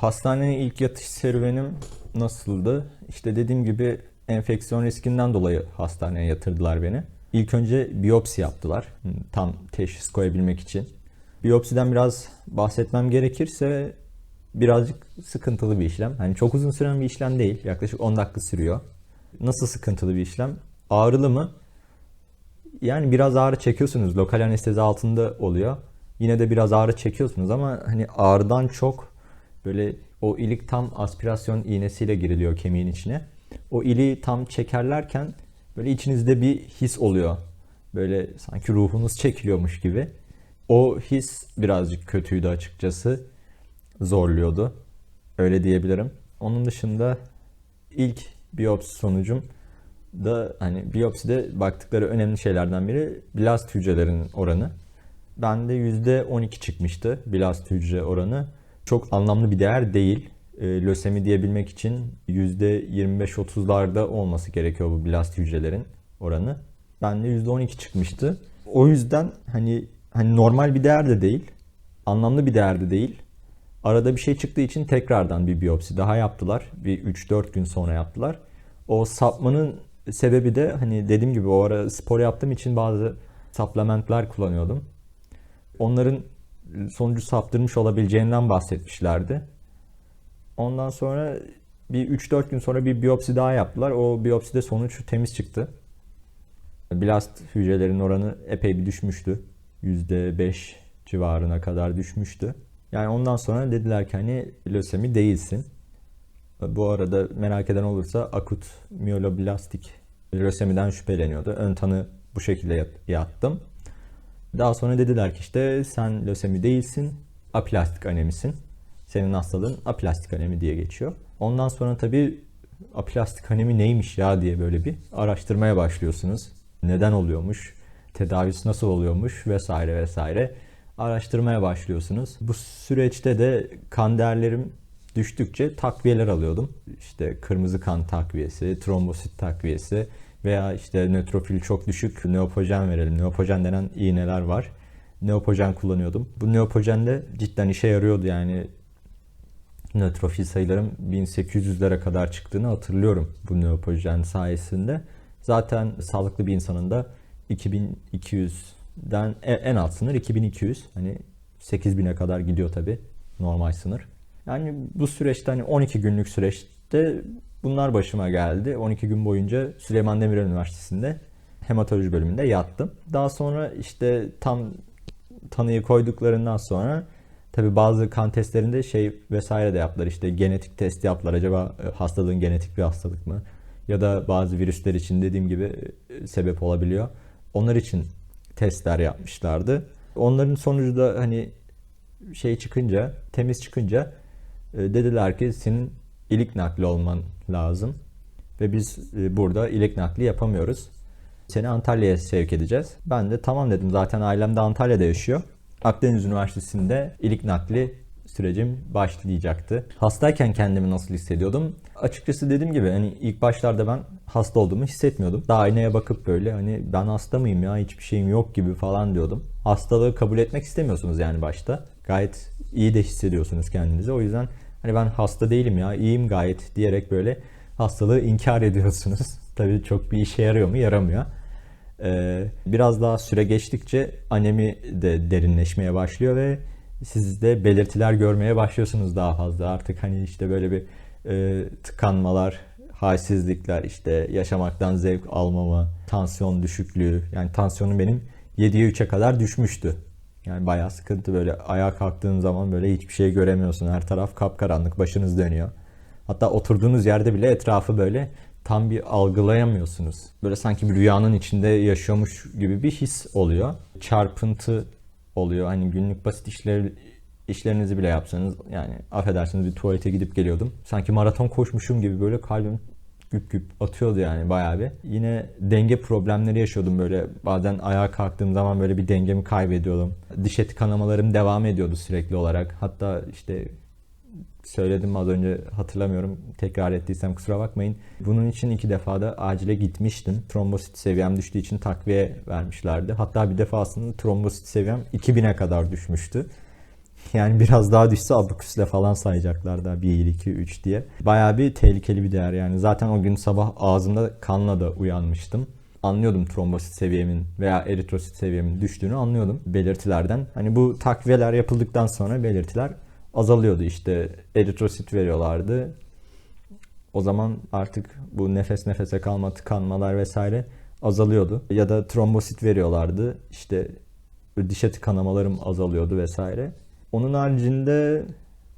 Hastaneye ilk yatış serüvenim nasıldı? İşte dediğim gibi enfeksiyon riskinden dolayı hastaneye yatırdılar beni. İlk önce biyopsi yaptılar. Tam teşhis koyabilmek için. Biyopsiden biraz bahsetmem gerekirse birazcık sıkıntılı bir işlem. Hani çok uzun süren bir işlem değil. Yaklaşık 10 dakika sürüyor. Nasıl sıkıntılı bir işlem? Ağrılı mı? Yani biraz ağrı çekiyorsunuz. Lokal anestezi altında oluyor. Yine de biraz ağrı çekiyorsunuz ama hani ağrıdan çok böyle o ilik tam aspirasyon iğnesiyle giriliyor kemiğin içine. O iliği tam çekerlerken böyle içinizde bir his oluyor. Böyle sanki ruhunuz çekiliyormuş gibi. O his birazcık kötüydü açıkçası. Zorluyordu. Öyle diyebilirim. Onun dışında ilk biyopsi sonucum da hani biyopside baktıkları önemli şeylerden biri blast hücrelerinin oranı. Bende %12 çıkmıştı blast hücre oranı. Çok anlamlı bir değer değil. E, lösemi diyebilmek için %25-30'larda olması gerekiyor bu blast hücrelerin oranı. Bende %12 çıkmıştı. O yüzden hani hani normal bir değer de değil. Anlamlı bir değer de değil. Arada bir şey çıktığı için tekrardan bir biyopsi daha yaptılar. Bir 3-4 gün sonra yaptılar. O sapmanın sebebi de hani dediğim gibi o ara spor yaptığım için bazı supplementler kullanıyordum. Onların sonucu saptırmış olabileceğinden bahsetmişlerdi. Ondan sonra bir 3-4 gün sonra bir biyopsi daha yaptılar. O biyopside sonuç temiz çıktı. Blast hücrelerin oranı epey bir düşmüştü. %5 civarına kadar düşmüştü. Yani ondan sonra dediler ki hani lösemi değilsin. Bu arada merak eden olursa akut miyeloblastik lösemiden şüpheleniyordu. Ön tanı bu şekilde yattım. Daha sonra dediler ki işte sen lösemi değilsin, aplastik anemisin. Senin hastalığın aplastik anemi diye geçiyor. Ondan sonra tabii aplastik anemi neymiş ya diye böyle bir araştırmaya başlıyorsunuz. Neden oluyormuş, tedavisi nasıl oluyormuş vesaire vesaire araştırmaya başlıyorsunuz. Bu süreçte de kan değerlerim düştükçe takviyeler alıyordum. İşte kırmızı kan takviyesi, trombosit takviyesi veya işte nötrofil çok düşük neopojen verelim. Neopojen denen iğneler var. Neopojen kullanıyordum. Bu neopojen de cidden işe yarıyordu yani. Nötrofil sayılarım 1800'lere kadar çıktığını hatırlıyorum bu neopojen sayesinde. Zaten sağlıklı bir insanın da 2200'den e, en alt sınır 2200. Hani 8000'e kadar gidiyor tabi normal sınır. Yani bu süreçte hani 12 günlük süreçte bunlar başıma geldi. 12 gün boyunca Süleyman Demirel Üniversitesi'nde hematoloji bölümünde yattım. Daha sonra işte tam tanıyı koyduklarından sonra tabi bazı kan testlerinde şey vesaire de yaptılar. İşte genetik test yaptılar. Acaba e, hastalığın genetik bir hastalık mı? Ya da bazı virüsler için dediğim gibi e, sebep olabiliyor. Onlar için testler yapmışlardı. Onların sonucu da hani şey çıkınca, temiz çıkınca e, dediler ki senin ilik nakli olman lazım. Ve biz e, burada ilik nakli yapamıyoruz. Seni Antalya'ya sevk edeceğiz. Ben de tamam dedim zaten ailem de Antalya'da yaşıyor. Akdeniz Üniversitesi'nde ilik nakli sürecim başlayacaktı. Hastayken kendimi nasıl hissediyordum? Açıkçası dediğim gibi hani ilk başlarda ben hasta olduğumu hissetmiyordum. Daha aynaya bakıp böyle hani ben hasta mıyım ya hiçbir şeyim yok gibi falan diyordum. Hastalığı kabul etmek istemiyorsunuz yani başta. Gayet iyi de hissediyorsunuz kendinizi. O yüzden hani ben hasta değilim ya iyiyim gayet diyerek böyle hastalığı inkar ediyorsunuz. Tabii çok bir işe yarıyor mu? Yaramıyor. Ee, biraz daha süre geçtikçe anemi de derinleşmeye başlıyor ve siz de belirtiler görmeye başlıyorsunuz daha fazla. Artık hani işte böyle bir e, tıkanmalar, halsizlikler, işte yaşamaktan zevk almama, tansiyon düşüklüğü. Yani tansiyonum benim 7'ye 3'e kadar düşmüştü. Yani bayağı sıkıntı böyle ayağa kalktığın zaman böyle hiçbir şey göremiyorsun. Her taraf kapkaranlık, başınız dönüyor. Hatta oturduğunuz yerde bile etrafı böyle tam bir algılayamıyorsunuz. Böyle sanki bir rüyanın içinde yaşıyormuş gibi bir his oluyor. Çarpıntı oluyor. Hani günlük basit işler işlerinizi bile yapsanız yani affedersiniz bir tuvalete gidip geliyordum. Sanki maraton koşmuşum gibi böyle kalbim güp güp atıyordu yani bayağı bir. Yine denge problemleri yaşıyordum böyle. Bazen ayağa kalktığım zaman böyle bir dengemi kaybediyordum. Diş eti kanamalarım devam ediyordu sürekli olarak. Hatta işte söyledim az önce hatırlamıyorum. Tekrar ettiysem kusura bakmayın. Bunun için iki defa da acile gitmiştim. Trombosit seviyem düştüğü için takviye vermişlerdi. Hatta bir defasında trombosit seviyem 2000'e kadar düşmüştü. Yani biraz daha düşse abuküsle falan sayacaklar da 1, 2, 3 diye. Bayağı bir tehlikeli bir değer yani. Zaten o gün sabah ağzımda kanla da uyanmıştım. Anlıyordum trombosit seviyemin veya eritrosit seviyemin düştüğünü anlıyordum belirtilerden. Hani bu takviyeler yapıldıktan sonra belirtiler azalıyordu işte eritrosit veriyorlardı. O zaman artık bu nefes nefese kalma, tıkanmalar vesaire azalıyordu. Ya da trombosit veriyorlardı. İşte dişe tıkanamalarım azalıyordu vesaire. Onun haricinde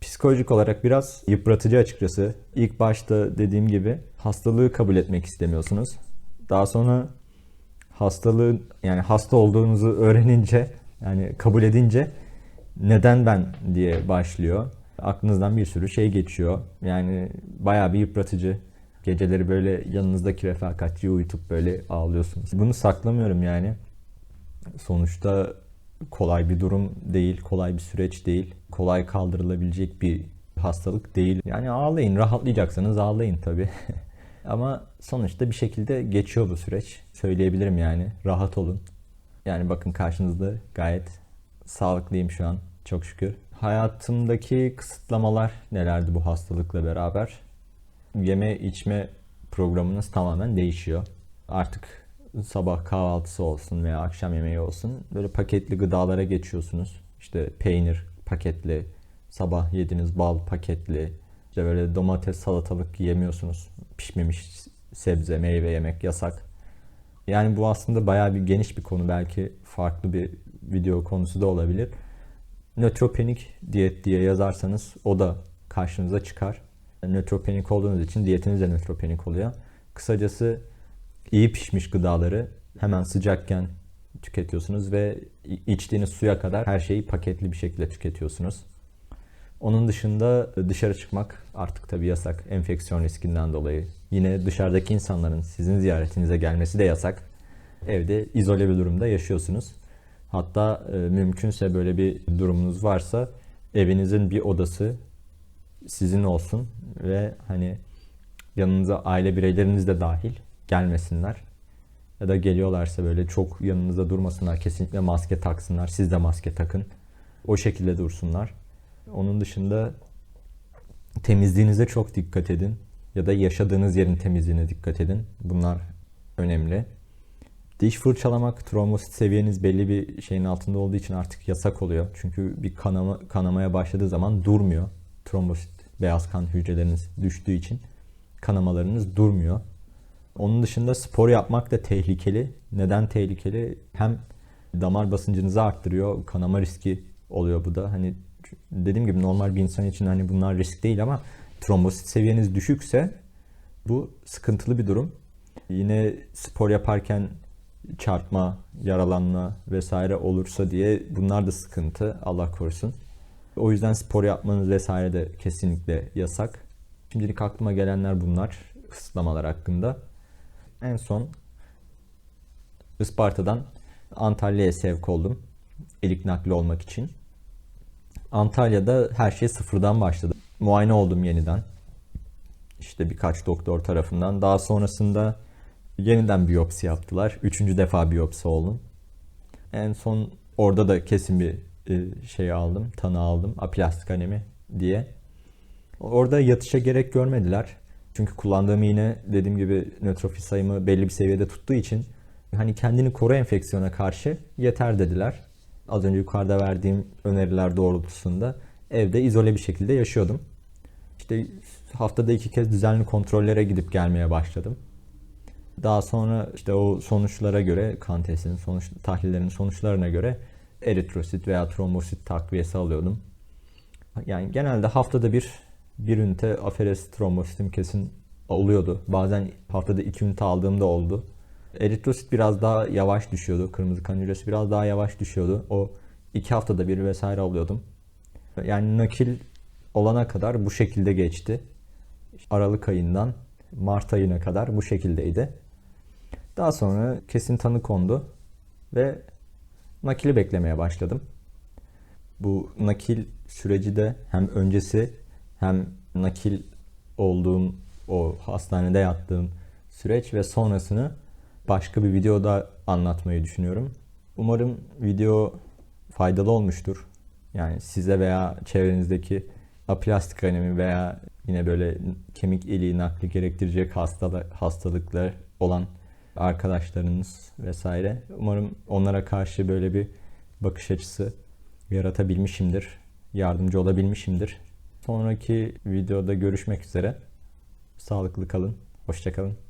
psikolojik olarak biraz yıpratıcı açıkçası. İlk başta dediğim gibi hastalığı kabul etmek istemiyorsunuz. Daha sonra hastalığı yani hasta olduğunuzu öğrenince yani kabul edince neden ben diye başlıyor. Aklınızdan bir sürü şey geçiyor. Yani bayağı bir yıpratıcı. Geceleri böyle yanınızdaki refakatçiyi uyutup böyle ağlıyorsunuz. Bunu saklamıyorum yani. Sonuçta kolay bir durum değil, kolay bir süreç değil. Kolay kaldırılabilecek bir hastalık değil. Yani ağlayın, rahatlayacaksanız ağlayın tabii. Ama sonuçta bir şekilde geçiyor bu süreç. Söyleyebilirim yani. Rahat olun. Yani bakın karşınızda gayet sağlıklıyım şu an. Çok şükür. Hayatımdaki kısıtlamalar nelerdi bu hastalıkla beraber? Yeme içme programınız tamamen değişiyor. Artık sabah kahvaltısı olsun veya akşam yemeği olsun böyle paketli gıdalara geçiyorsunuz. İşte peynir paketli, sabah yediğiniz bal paketli, işte böyle domates, salatalık yemiyorsunuz. Pişmemiş sebze, meyve yemek yasak. Yani bu aslında bayağı bir geniş bir konu. Belki farklı bir video konusu da olabilir. Nötropenik diyet diye yazarsanız o da karşınıza çıkar. Nötropenik olduğunuz için diyetiniz de nötropenik oluyor. Kısacası iyi pişmiş gıdaları hemen sıcakken tüketiyorsunuz ve içtiğiniz suya kadar her şeyi paketli bir şekilde tüketiyorsunuz. Onun dışında dışarı çıkmak artık tabii yasak enfeksiyon riskinden dolayı. Yine dışarıdaki insanların sizin ziyaretinize gelmesi de yasak. Evde izole bir durumda yaşıyorsunuz. Hatta e, mümkünse böyle bir durumunuz varsa evinizin bir odası sizin olsun ve hani yanınıza aile bireyleriniz de dahil gelmesinler. Ya da geliyorlarsa böyle çok yanınızda durmasınlar. Kesinlikle maske taksınlar. Siz de maske takın. O şekilde dursunlar. Onun dışında temizliğinize çok dikkat edin. Ya da yaşadığınız yerin temizliğine dikkat edin. Bunlar önemli. Diş fırçalamak, trombosit seviyeniz belli bir şeyin altında olduğu için artık yasak oluyor. Çünkü bir kanama, kanamaya başladığı zaman durmuyor. Trombosit, beyaz kan hücreleriniz düştüğü için kanamalarınız durmuyor. Onun dışında spor yapmak da tehlikeli. Neden tehlikeli? Hem damar basıncınızı arttırıyor, kanama riski oluyor bu da. Hani dediğim gibi normal bir insan için hani bunlar risk değil ama trombosit seviyeniz düşükse bu sıkıntılı bir durum. Yine spor yaparken çarpma, yaralanma vesaire olursa diye bunlar da sıkıntı. Allah korusun. O yüzden spor yapmanız vesaire de kesinlikle yasak. Şimdilik aklıma gelenler bunlar kısıtlamalar hakkında. En son Isparta'dan Antalya'ya sevk oldum. Elik nakli olmak için. Antalya'da her şey sıfırdan başladı. Muayene oldum yeniden. İşte birkaç doktor tarafından. Daha sonrasında yeniden biyopsi yaptılar. Üçüncü defa biyopsi oldum. En son orada da kesin bir e, şey aldım, tanı aldım. Aplastik anemi diye. Orada yatışa gerek görmediler. Çünkü kullandığım iğne dediğim gibi nötrofil sayımı belli bir seviyede tuttuğu için hani kendini koru enfeksiyona karşı yeter dediler. Az önce yukarıda verdiğim öneriler doğrultusunda evde izole bir şekilde yaşıyordum. İşte haftada iki kez düzenli kontrollere gidip gelmeye başladım. Daha sonra işte o sonuçlara göre kan testinin sonuç tahlillerin sonuçlarına göre eritrosit veya trombosit takviyesi alıyordum. Yani genelde haftada bir bir ünite aferes trombositim kesin oluyordu. Bazen haftada iki ünite aldığımda oldu. Eritrosit biraz daha yavaş düşüyordu. Kırmızı kan hücresi biraz daha yavaş düşüyordu. O iki haftada bir vesaire alıyordum. Yani nakil olana kadar bu şekilde geçti. Aralık ayından Mart ayına kadar bu şekildeydi. Daha sonra kesin tanı kondu ve nakili beklemeye başladım. Bu nakil süreci de hem öncesi hem nakil olduğum o hastanede yattığım süreç ve sonrasını başka bir videoda anlatmayı düşünüyorum. Umarım video faydalı olmuştur. Yani size veya çevrenizdeki aplastik anemi veya yine böyle kemik iliği nakli gerektirecek hastalık, hastalıklar olan arkadaşlarınız vesaire. Umarım onlara karşı böyle bir bakış açısı yaratabilmişimdir. Yardımcı olabilmişimdir. Sonraki videoda görüşmek üzere. Sağlıklı kalın. Hoşçakalın.